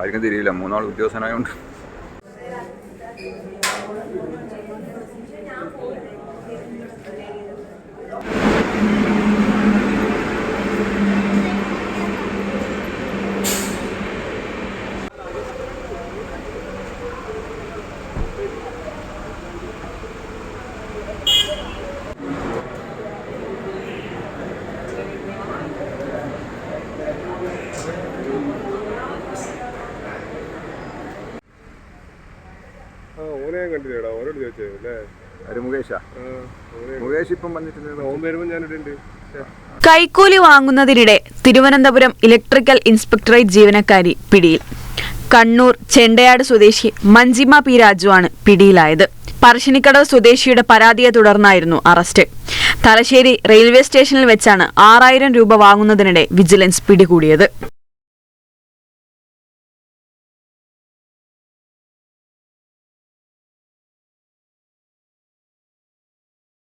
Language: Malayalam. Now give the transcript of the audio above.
ആർക്കും തിരിയില്ല. മൂന്നാൾ ഉദ്യോഗസ്ഥനായോണ്ട്. ആ ഓനെ ഞാൻ കണ്ടില്ലേടാ? ഓനോട് ചോദിച്ചത് അല്ലേ? ഒരു മുകേഷാ? മുകേഷ് ഇപ്പം വന്നിട്ടുണ്ട്. ഓൻ വരുമ്പോൾ ഞാൻ ഇടണ്ട് കൈക്കൂലി വാങ്ങുന്നതിനിടെ തിരുവനന്തപുരം ഇലക്ട്രിക്കൽ ഇൻസ്പെക്ടറേറ്റ് ജീവനക്കാരി പിടിയിൽ. കണ്ണൂർ ചെണ്ടയാട് സ്വദേശി മഞ്ജിമ പി രാജുവാണ് പിടിയിലായത്. പറശ്ശിനിക്കടവ് സ്വദേശിയുടെ പരാതിയെ തുടർന്നായിരുന്നു അറസ്റ്റ്. തലശ്ശേരി റെയിൽവേ സ്റ്റേഷനിൽ വെച്ചാണ് ആറായിരം രൂപ വാങ്ങുന്നതിനിടെ വിജിലൻസ് പിടികൂടിയത്.